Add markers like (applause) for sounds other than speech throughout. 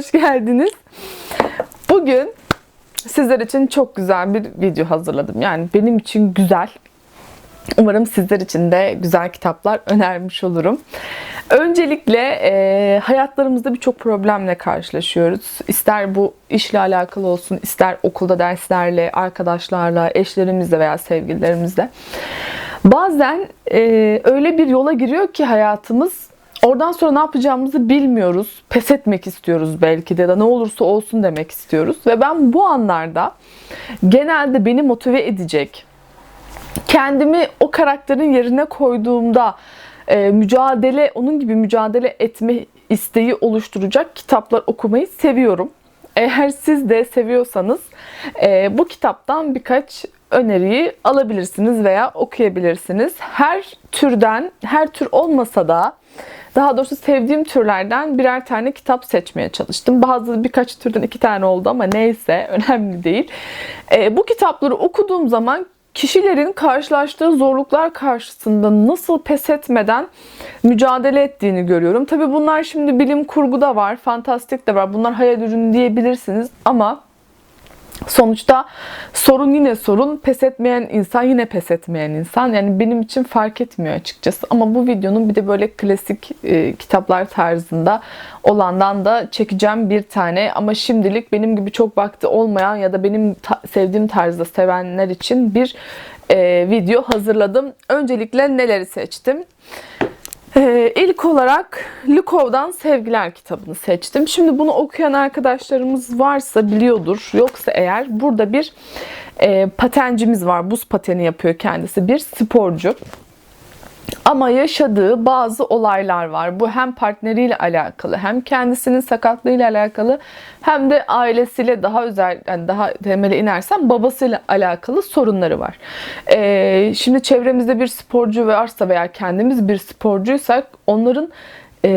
hoş geldiniz. Bugün sizler için çok güzel bir video hazırladım. Yani benim için güzel. Umarım sizler için de güzel kitaplar önermiş olurum. Öncelikle e, hayatlarımızda birçok problemle karşılaşıyoruz. İster bu işle alakalı olsun, ister okulda derslerle, arkadaşlarla, eşlerimizle veya sevgililerimizle. Bazen e, öyle bir yola giriyor ki hayatımız Oradan sonra ne yapacağımızı bilmiyoruz. Pes etmek istiyoruz belki de ya da ne olursa olsun demek istiyoruz. Ve ben bu anlarda genelde beni motive edecek, kendimi o karakterin yerine koyduğumda e, mücadele, onun gibi mücadele etme isteği oluşturacak kitaplar okumayı seviyorum. Eğer siz de seviyorsanız e, bu kitaptan birkaç öneriyi alabilirsiniz veya okuyabilirsiniz. Her türden, her tür olmasa da daha doğrusu sevdiğim türlerden birer tane kitap seçmeye çalıştım. Bazı birkaç türden iki tane oldu ama neyse (laughs) önemli değil. E, bu kitapları okuduğum zaman kişilerin karşılaştığı zorluklar karşısında nasıl pes etmeden mücadele ettiğini görüyorum. Tabi bunlar şimdi bilim kurgu da var, fantastik de var. Bunlar hayal ürünü diyebilirsiniz ama Sonuçta sorun yine sorun, pes etmeyen insan yine pes etmeyen insan. Yani benim için fark etmiyor açıkçası. Ama bu videonun bir de böyle klasik e, kitaplar tarzında olandan da çekeceğim bir tane. Ama şimdilik benim gibi çok vakti olmayan ya da benim ta- sevdiğim tarzda sevenler için bir e, video hazırladım. Öncelikle neleri seçtim? Ee, ilk olarak Lukov'dan Sevgiler kitabını seçtim. Şimdi bunu okuyan arkadaşlarımız varsa biliyordur. Yoksa eğer burada bir e, patencimiz var. Buz pateni yapıyor kendisi. Bir sporcu. Ama yaşadığı bazı olaylar var. Bu hem partneriyle alakalı, hem kendisinin sakatlığıyla alakalı, hem de ailesiyle daha özel, yani daha temele inersem babasıyla alakalı sorunları var. Ee, şimdi çevremizde bir sporcu varsa veya kendimiz bir sporcuysak onların e,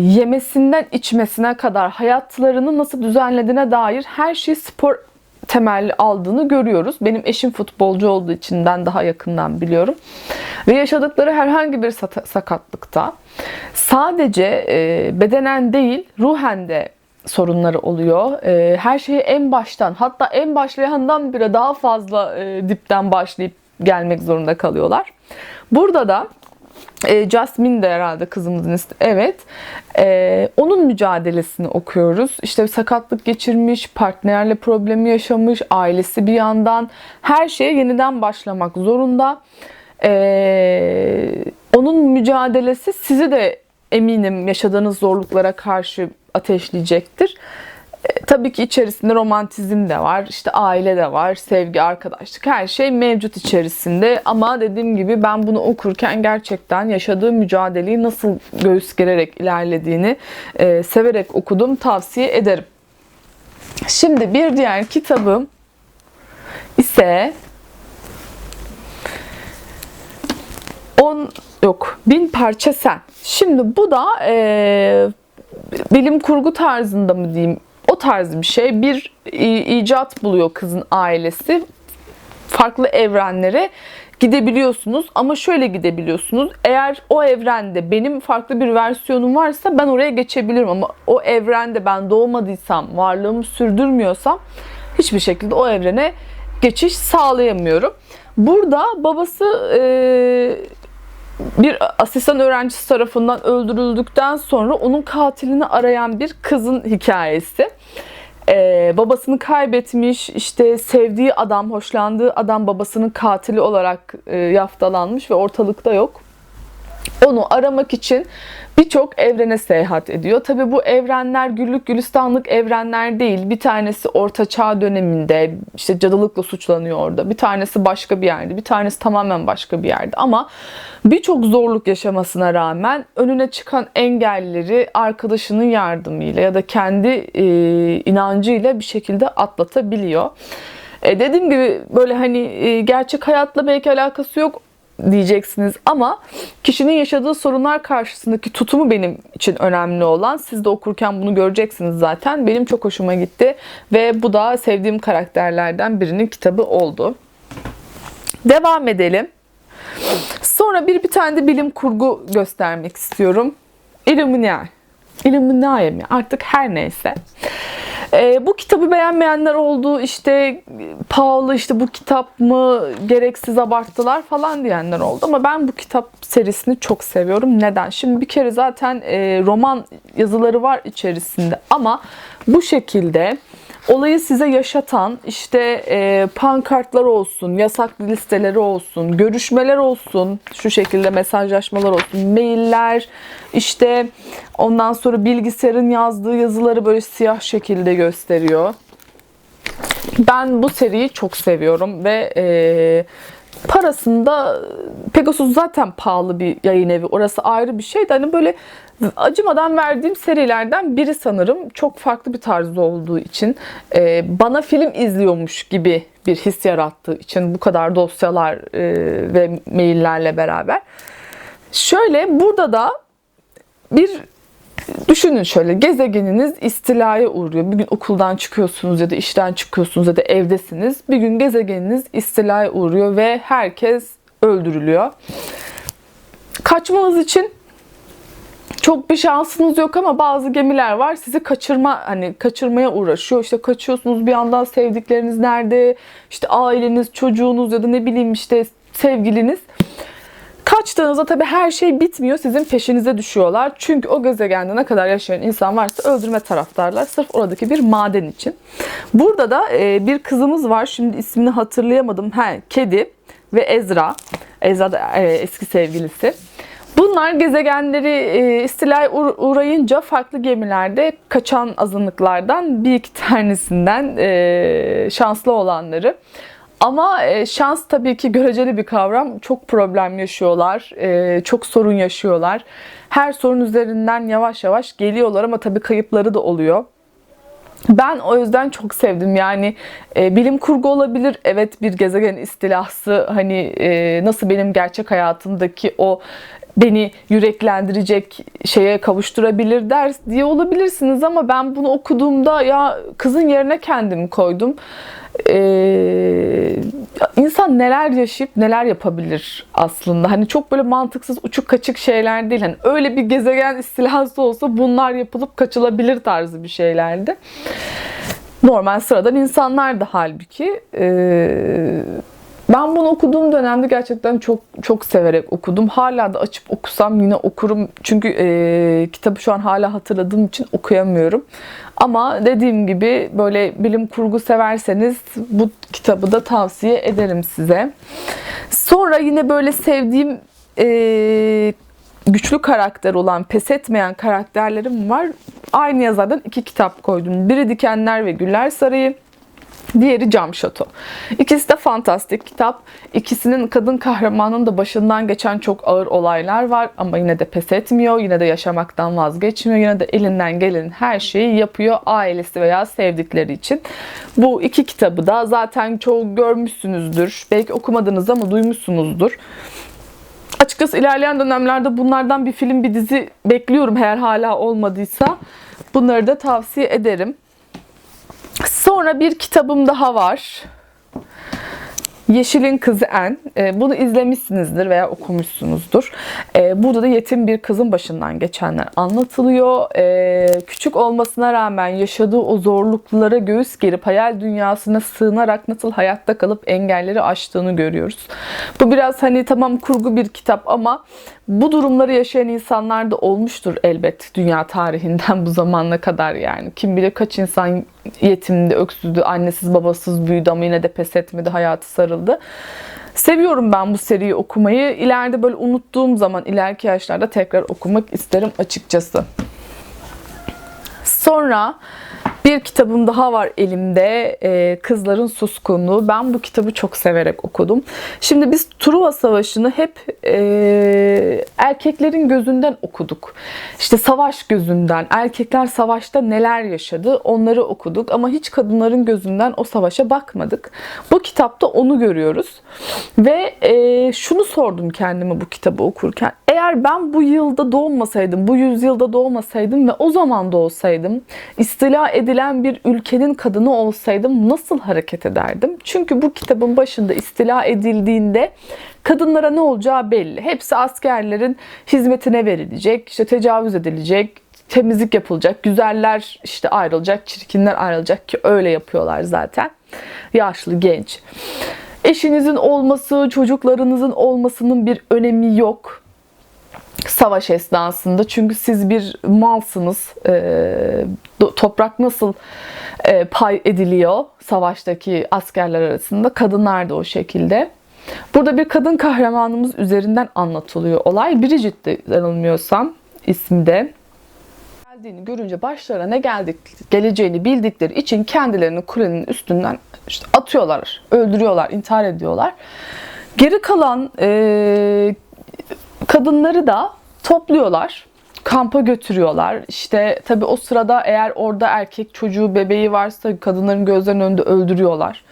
yemesinden içmesine kadar hayatlarını nasıl düzenlediğine dair her şey spor temelli aldığını görüyoruz. Benim eşim futbolcu olduğu için ben daha yakından biliyorum. Ve yaşadıkları herhangi bir sakatlıkta sadece e, bedenen değil ruhen de sorunları oluyor. E, her şeyi en baştan hatta en başlayandan bile daha fazla e, dipten başlayıp gelmek zorunda kalıyorlar. Burada da e, Jasmine de herhalde kızımızın ismi. Evet. E, onun mücadelesini okuyoruz. İşte sakatlık geçirmiş, partnerle problemi yaşamış, ailesi bir yandan. Her şeye yeniden başlamak zorunda. E, onun mücadelesi sizi de eminim yaşadığınız zorluklara karşı ateşleyecektir. E, tabii ki içerisinde romantizm de var, işte aile de var, sevgi, arkadaşlık her şey mevcut içerisinde. Ama dediğim gibi ben bunu okurken gerçekten yaşadığı mücadeleyi nasıl göğüs gererek ilerlediğini e, severek okudum, tavsiye ederim. Şimdi bir diğer kitabım ise on yok bin parça sen. Şimdi bu da e, bilim kurgu tarzında mı diyeyim o tarz bir şey. Bir icat buluyor kızın ailesi. Farklı evrenlere gidebiliyorsunuz ama şöyle gidebiliyorsunuz. Eğer o evrende benim farklı bir versiyonum varsa ben oraya geçebilirim ama o evrende ben doğmadıysam, varlığımı sürdürmüyorsam hiçbir şekilde o evrene geçiş sağlayamıyorum. Burada babası e, bir asistan öğrencisi tarafından öldürüldükten sonra onun katilini arayan bir kızın hikayesi. Ee, babasını kaybetmiş, işte sevdiği adam, hoşlandığı adam babasının katili olarak e, yaftalanmış ve ortalıkta yok. Onu aramak için birçok evrene seyahat ediyor. Tabi bu evrenler güllük gülistanlık evrenler değil. Bir tanesi Orta Çağ döneminde işte cadılıkla suçlanıyor orada. Bir tanesi başka bir yerde. Bir tanesi tamamen başka bir yerde. Ama birçok zorluk yaşamasına rağmen önüne çıkan engelleri arkadaşının yardımıyla ya da kendi e, inancıyla bir şekilde atlatabiliyor. E dediğim gibi böyle hani e, gerçek hayatla belki alakası yok diyeceksiniz ama kişinin yaşadığı sorunlar karşısındaki tutumu benim için önemli olan. Siz de okurken bunu göreceksiniz zaten. Benim çok hoşuma gitti ve bu da sevdiğim karakterlerden birinin kitabı oldu. Devam edelim. Sonra bir bir tane de bilim kurgu göstermek istiyorum. Illuminati. Illuminati mi artık her neyse. Ee, bu kitabı beğenmeyenler oldu işte pahalı işte bu kitap mı gereksiz abarttılar falan diyenler oldu ama ben bu kitap serisini çok seviyorum. Neden? Şimdi bir kere zaten e, roman yazıları var içerisinde ama bu şekilde olayı size yaşatan işte e, pankartlar olsun, yasaklı listeleri olsun, görüşmeler olsun, şu şekilde mesajlaşmalar olsun, mailler, işte ondan sonra bilgisayarın yazdığı yazıları böyle siyah şekilde gösteriyor. Ben bu seriyi çok seviyorum ve e, parasında Pegasus zaten pahalı bir yayın evi. Orası ayrı bir şey de hani böyle acımadan verdiğim serilerden biri sanırım. Çok farklı bir tarzda olduğu için e, bana film izliyormuş gibi bir his yarattığı için bu kadar dosyalar e, ve maillerle beraber. Şöyle burada da bir Düşünün şöyle gezegeniniz istilaya uğruyor. Bir gün okuldan çıkıyorsunuz ya da işten çıkıyorsunuz ya da evdesiniz. Bir gün gezegeniniz istilaya uğruyor ve herkes öldürülüyor. Kaçmanız için çok bir şansınız yok ama bazı gemiler var sizi kaçırma hani kaçırmaya uğraşıyor. İşte kaçıyorsunuz bir yandan sevdikleriniz nerede? İşte aileniz, çocuğunuz ya da ne bileyim işte sevgiliniz. Kaçtığınızda tabii her şey bitmiyor. Sizin peşinize düşüyorlar. Çünkü o gezegende ne kadar yaşayan insan varsa öldürme taraftarlar. Sırf oradaki bir maden için. Burada da e, bir kızımız var. Şimdi ismini hatırlayamadım. He, Kedi ve Ezra. Ezra da e, eski sevgilisi. Bunlar gezegenleri e, istilaya uğrayınca farklı gemilerde kaçan azınlıklardan bir iki tanesinden e, şanslı olanları ama e, şans tabii ki göreceli bir kavram. Çok problem yaşıyorlar, e, çok sorun yaşıyorlar. Her sorun üzerinden yavaş yavaş geliyorlar ama tabii kayıpları da oluyor. Ben o yüzden çok sevdim. Yani e, bilim kurgu olabilir. Evet bir gezegen istilası hani e, nasıl benim gerçek hayatımdaki o beni yüreklendirecek şeye kavuşturabilir ders diye olabilirsiniz ama ben bunu okuduğumda ya kızın yerine kendimi koydum e, insan neler yaşayıp neler yapabilir aslında. Hani çok böyle mantıksız uçuk kaçık şeyler değil. Hani öyle bir gezegen istilası olsa bunlar yapılıp kaçılabilir tarzı bir şeylerdi. Normal sıradan insanlar da halbuki. E, ben bunu okuduğum dönemde gerçekten çok çok severek okudum. Hala da açıp okusam yine okurum. Çünkü e, kitabı şu an hala hatırladığım için okuyamıyorum. Ama dediğim gibi böyle bilim kurgu severseniz bu kitabı da tavsiye ederim size. Sonra yine böyle sevdiğim e, güçlü karakter olan, pes etmeyen karakterlerim var. Aynı yazardan iki kitap koydum. Biri Dikenler ve Güller Sarayı. Diğeri Cam Şato. İkisi de fantastik kitap. İkisinin kadın kahramanın da başından geçen çok ağır olaylar var ama yine de pes etmiyor. Yine de yaşamaktan vazgeçmiyor. Yine de elinden gelen her şeyi yapıyor ailesi veya sevdikleri için. Bu iki kitabı da zaten çoğu görmüşsünüzdür. Belki okumadınız ama duymuşsunuzdur. Açıkçası ilerleyen dönemlerde bunlardan bir film, bir dizi bekliyorum eğer hala olmadıysa. Bunları da tavsiye ederim. Sonra bir kitabım daha var. Yeşil'in Kızı En. E, bunu izlemişsinizdir veya okumuşsunuzdur. E, burada da yetim bir kızın başından geçenler anlatılıyor. E, küçük olmasına rağmen yaşadığı o zorluklara göğüs gerip hayal dünyasına sığınarak nasıl hayatta kalıp engelleri aştığını görüyoruz. Bu biraz hani tamam kurgu bir kitap ama bu durumları yaşayan insanlar da olmuştur elbet dünya tarihinden bu zamana kadar yani. Kim bilir kaç insan yetimdi, öksüzdü, annesiz babasız büyüdü ama yine de pes etmedi, hayatı sarıldı. Seviyorum ben bu seriyi okumayı. İleride böyle unuttuğum zaman ileriki yaşlarda tekrar okumak isterim açıkçası. Sonra bir kitabım daha var elimde. E, Kızların Suskunluğu. Ben bu kitabı çok severek okudum. Şimdi biz Truva Savaşı'nı hep e, erkeklerin gözünden okuduk. İşte savaş gözünden, erkekler savaşta neler yaşadı onları okuduk. Ama hiç kadınların gözünden o savaşa bakmadık. Bu kitapta onu görüyoruz. Ve e, şunu sordum kendime bu kitabı okurken. Eğer ben bu yılda doğmasaydım, bu yüzyılda doğmasaydım ve o zaman doğsaydım, istila edilen bir ülkenin kadını olsaydım nasıl hareket ederdim? Çünkü bu kitabın başında istila edildiğinde kadınlara ne olacağı belli. Hepsi askerlerin hizmetine verilecek, işte tecavüz edilecek, temizlik yapılacak. Güzeller işte ayrılacak, çirkinler ayrılacak ki öyle yapıyorlar zaten. Yaşlı, genç. Eşinizin olması, çocuklarınızın olmasının bir önemi yok savaş esnasında. Çünkü siz bir malsınız. Ee, toprak nasıl e, pay ediliyor savaştaki askerler arasında? Kadınlar da o şekilde. Burada bir kadın kahramanımız üzerinden anlatılıyor olay. Bridget'te yanılmıyorsam ismi de. Geldiğini görünce başlarına ne geldik, geleceğini bildikleri için kendilerini kulenin üstünden işte atıyorlar, öldürüyorlar, intihar ediyorlar. Geri kalan e, kadınları da topluyorlar. Kampa götürüyorlar. İşte tabii o sırada eğer orada erkek çocuğu bebeği varsa kadınların gözlerinin önünde öldürüyorlar.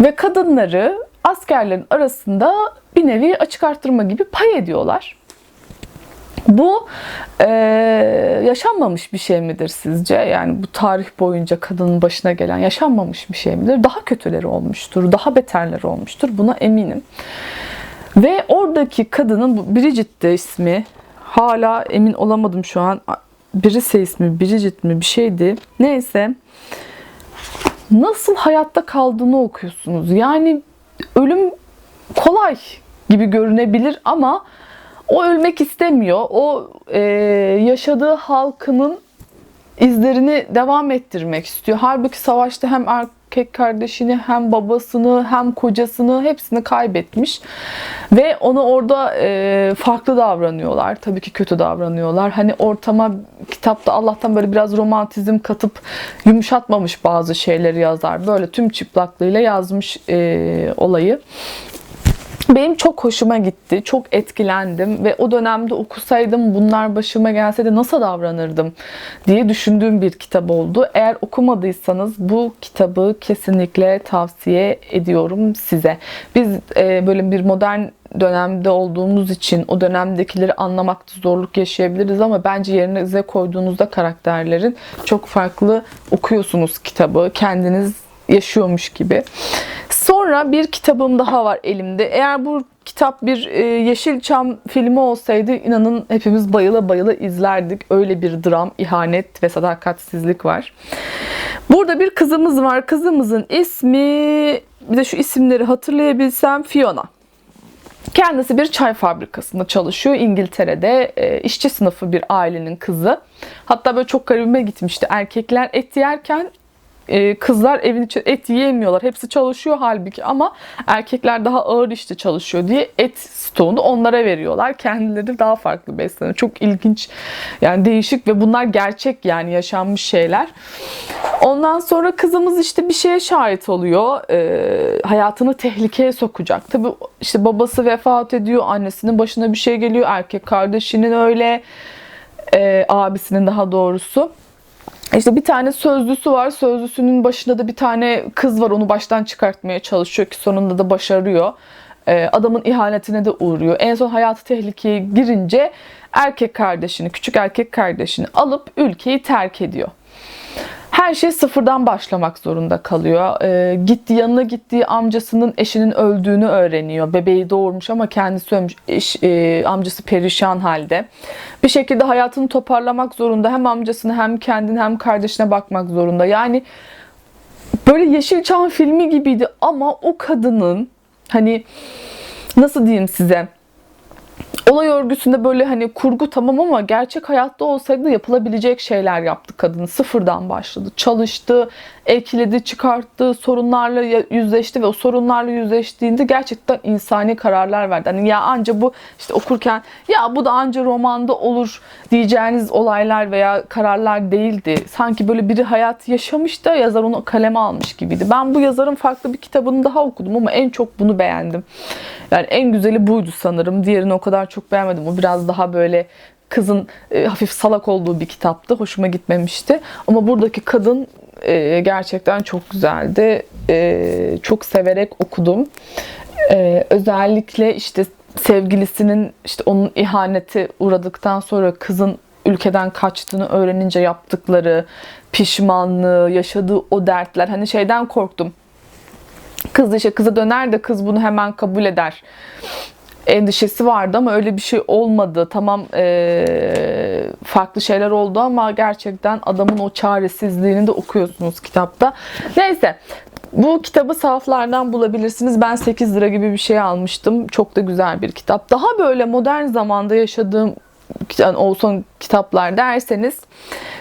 Ve kadınları askerlerin arasında bir nevi açık arttırma gibi pay ediyorlar. Bu e, yaşanmamış bir şey midir sizce? Yani bu tarih boyunca kadının başına gelen yaşanmamış bir şey midir? Daha kötüleri olmuştur, daha beterleri olmuştur. Buna eminim. Ve oradaki kadının Bridget'te ismi hala emin olamadım şu an. Birisi ismi Bridget mi bir şeydi. Neyse. Nasıl hayatta kaldığını okuyorsunuz. Yani ölüm kolay gibi görünebilir ama o ölmek istemiyor. O e, yaşadığı halkının izlerini devam ettirmek istiyor. Halbuki savaşta hem erkek kardeşini hem babasını hem kocasını hepsini kaybetmiş. Ve onu orada e, farklı davranıyorlar. Tabii ki kötü davranıyorlar. Hani ortama kitapta Allah'tan böyle biraz romantizm katıp yumuşatmamış bazı şeyleri yazar. Böyle tüm çıplaklığıyla yazmış e, olayı. Benim çok hoşuma gitti. Çok etkilendim ve o dönemde okusaydım bunlar başıma gelse de nasıl davranırdım diye düşündüğüm bir kitap oldu. Eğer okumadıysanız bu kitabı kesinlikle tavsiye ediyorum size. Biz e, böyle bir modern dönemde olduğumuz için o dönemdekileri anlamakta zorluk yaşayabiliriz ama bence yerinize koyduğunuzda karakterlerin çok farklı okuyorsunuz kitabı. Kendiniz yaşıyormuş gibi. Sonra bir kitabım daha var elimde. Eğer bu kitap bir e, Yeşilçam filmi olsaydı inanın hepimiz bayıla bayıla izlerdik. Öyle bir dram, ihanet ve sadakatsizlik var. Burada bir kızımız var. Kızımızın ismi bir de şu isimleri hatırlayabilsem Fiona. Kendisi bir çay fabrikasında çalışıyor İngiltere'de. E, işçi sınıfı bir ailenin kızı. Hatta böyle çok garibime gitmişti. Erkekler et yerken kızlar evin içinde et yiyemiyorlar. Hepsi çalışıyor halbuki ama erkekler daha ağır işte çalışıyor diye et stoğunu onlara veriyorlar. Kendileri daha farklı besleniyor. Çok ilginç yani değişik ve bunlar gerçek yani yaşanmış şeyler. Ondan sonra kızımız işte bir şeye şahit oluyor. E, hayatını tehlikeye sokacak. Tabi işte babası vefat ediyor. Annesinin başına bir şey geliyor. Erkek kardeşinin öyle. E, abisinin daha doğrusu. İşte bir tane sözlüsü var. Sözlüsünün başında da bir tane kız var. Onu baştan çıkartmaya çalışıyor ki sonunda da başarıyor. Ee, adamın ihanetine de uğruyor. En son hayatı tehlikeye girince erkek kardeşini, küçük erkek kardeşini alıp ülkeyi terk ediyor her şey sıfırdan başlamak zorunda kalıyor. Ee, gitti yanına gittiği amcasının eşinin öldüğünü öğreniyor. Bebeği doğurmuş ama kendisi ölmüş. Eş, e, amcası perişan halde. Bir şekilde hayatını toparlamak zorunda. Hem amcasını hem kendini hem kardeşine bakmak zorunda. Yani böyle Yeşilçam filmi gibiydi ama o kadının hani nasıl diyeyim size olay örgüsünde böyle hani kurgu tamam ama gerçek hayatta olsaydı yapılabilecek şeyler yaptı kadın. Sıfırdan başladı. Çalıştı, ekledi, çıkarttı, sorunlarla yüzleşti ve o sorunlarla yüzleştiğinde gerçekten insani kararlar verdi. Hani ya anca bu işte okurken ya bu da anca romanda olur diyeceğiniz olaylar veya kararlar değildi. Sanki böyle biri hayat yaşamış da yazar onu kaleme almış gibiydi. Ben bu yazarın farklı bir kitabını daha okudum ama en çok bunu beğendim. Yani en güzeli buydu sanırım. Diğerini o kadar çok beğenmedim. O biraz daha böyle kızın e, hafif salak olduğu bir kitaptı. Hoşuma gitmemişti. Ama buradaki kadın e, gerçekten çok güzeldi. E, çok severek okudum. E, özellikle işte sevgilisinin işte onun ihaneti uğradıktan sonra kızın ülkeden kaçtığını öğrenince yaptıkları pişmanlığı, yaşadığı o dertler hani şeyden korktum. Kız işe kıza döner de kız bunu hemen kabul eder endişesi vardı ama öyle bir şey olmadı. Tamam e, farklı şeyler oldu ama gerçekten adamın o çaresizliğini de okuyorsunuz kitapta. Neyse bu kitabı sahaflardan bulabilirsiniz. Ben 8 lira gibi bir şey almıştım. Çok da güzel bir kitap. Daha böyle modern zamanda yaşadığım yani olsun kitaplar derseniz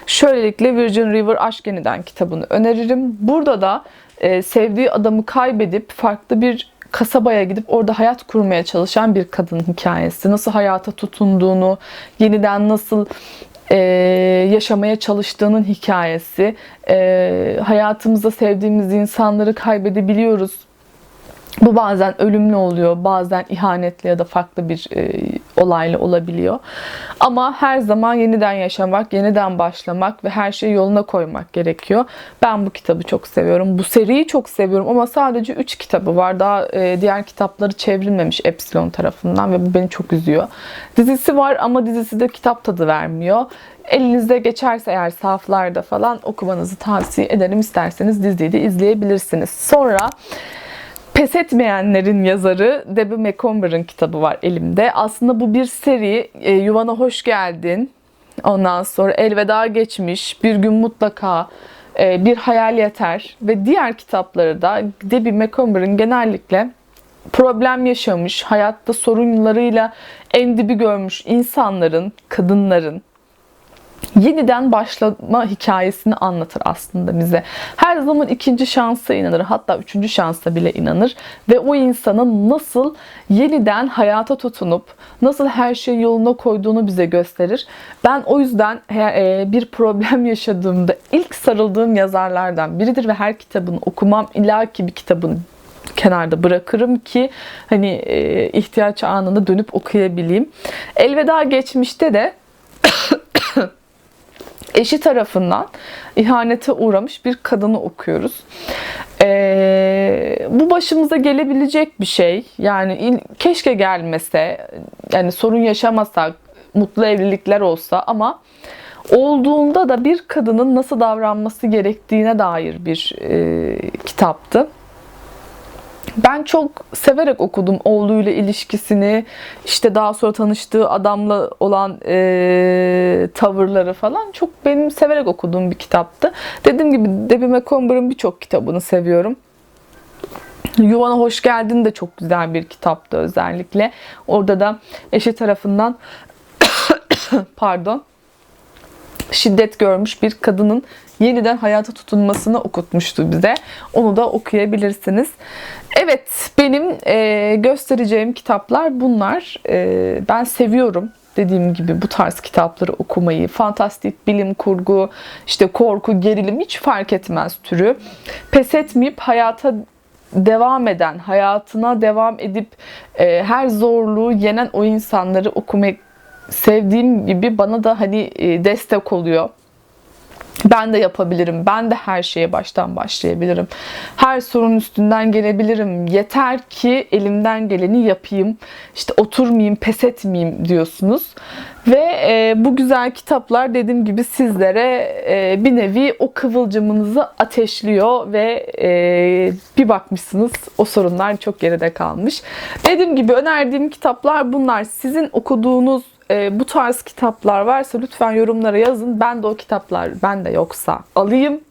şöylelikle Virgin River Aşk Yeniden kitabını öneririm. Burada da e, sevdiği adamı kaybedip farklı bir kasabaya gidip orada hayat kurmaya çalışan bir kadın hikayesi. Nasıl hayata tutunduğunu, yeniden nasıl e, yaşamaya çalıştığının hikayesi. E, hayatımızda sevdiğimiz insanları kaybedebiliyoruz. Bu bazen ölümlü oluyor, bazen ihanetli ya da farklı bir e, olayla olabiliyor. Ama her zaman yeniden yaşamak, yeniden başlamak ve her şeyi yoluna koymak gerekiyor. Ben bu kitabı çok seviyorum. Bu seriyi çok seviyorum ama sadece 3 kitabı var. Daha e, diğer kitapları çevrilmemiş Epsilon tarafından ve bu beni çok üzüyor. Dizisi var ama dizisi de kitap tadı vermiyor. Elinizde geçerse eğer sahaflarda falan okumanızı tavsiye ederim. İsterseniz diziyi de izleyebilirsiniz. Sonra Pes etmeyenlerin yazarı Debbie McComber'ın kitabı var elimde. Aslında bu bir seri. E, Yuvana hoş geldin. Ondan sonra elveda geçmiş. Bir gün mutlaka e, bir hayal yeter ve diğer kitapları da Debbie McComber'ın genellikle problem yaşamış, hayatta sorunlarıyla en dibi görmüş insanların, kadınların, yeniden başlama hikayesini anlatır aslında bize. Her zaman ikinci şansa inanır. Hatta üçüncü şansa bile inanır. Ve o insanın nasıl yeniden hayata tutunup nasıl her şeyi yoluna koyduğunu bize gösterir. Ben o yüzden e, bir problem yaşadığımda ilk sarıldığım yazarlardan biridir ve her kitabını okumam. İlla ki bir kitabını kenarda bırakırım ki hani e, ihtiyaç anında dönüp okuyabileyim. Elveda geçmişte de (coughs) (coughs) eşi tarafından ihanete uğramış bir kadını okuyoruz. Ee, bu başımıza gelebilecek bir şey. Yani keşke gelmese, yani sorun yaşamasak, mutlu evlilikler olsa ama olduğunda da bir kadının nasıl davranması gerektiğine dair bir e, kitaptı. Ben çok severek okudum oğluyla ilişkisini, işte daha sonra tanıştığı adamla olan e, tavırları falan. Çok benim severek okuduğum bir kitaptı. Dediğim gibi Debbie McComber'ın birçok kitabını seviyorum. Yuvana Hoş Geldin de çok güzel bir kitaptı özellikle. Orada da eşi tarafından (coughs) pardon şiddet görmüş bir kadının yeniden hayata tutunmasını okutmuştu bize. Onu da okuyabilirsiniz. Evet, benim e, göstereceğim kitaplar bunlar. E, ben seviyorum dediğim gibi bu tarz kitapları okumayı, fantastik, bilim kurgu, işte korku, gerilim hiç fark etmez türü. Pes etmeyip hayata devam eden, hayatına devam edip e, her zorluğu yenen o insanları okumayı sevdiğim gibi bana da hani e, destek oluyor. Ben de yapabilirim. Ben de her şeye baştan başlayabilirim. Her sorun üstünden gelebilirim. Yeter ki elimden geleni yapayım. İşte oturmayayım, pes etmeyeyim diyorsunuz. Ve e, bu güzel kitaplar dediğim gibi sizlere e, bir nevi o kıvılcımınızı ateşliyor ve e, bir bakmışsınız o sorunlar çok geride kalmış. Dediğim gibi önerdiğim kitaplar bunlar. Sizin okuduğunuz e, bu tarz kitaplar varsa lütfen yorumlara yazın. Ben de o kitaplar bende yoksa alayım.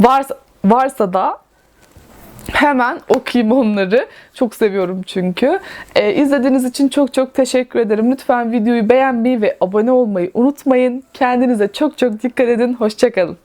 Varsa, varsa da hemen okuyayım onları. Çok seviyorum çünkü. Ee, izlediğiniz için çok çok teşekkür ederim. Lütfen videoyu beğenmeyi ve abone olmayı unutmayın. Kendinize çok çok dikkat edin. Hoşçakalın.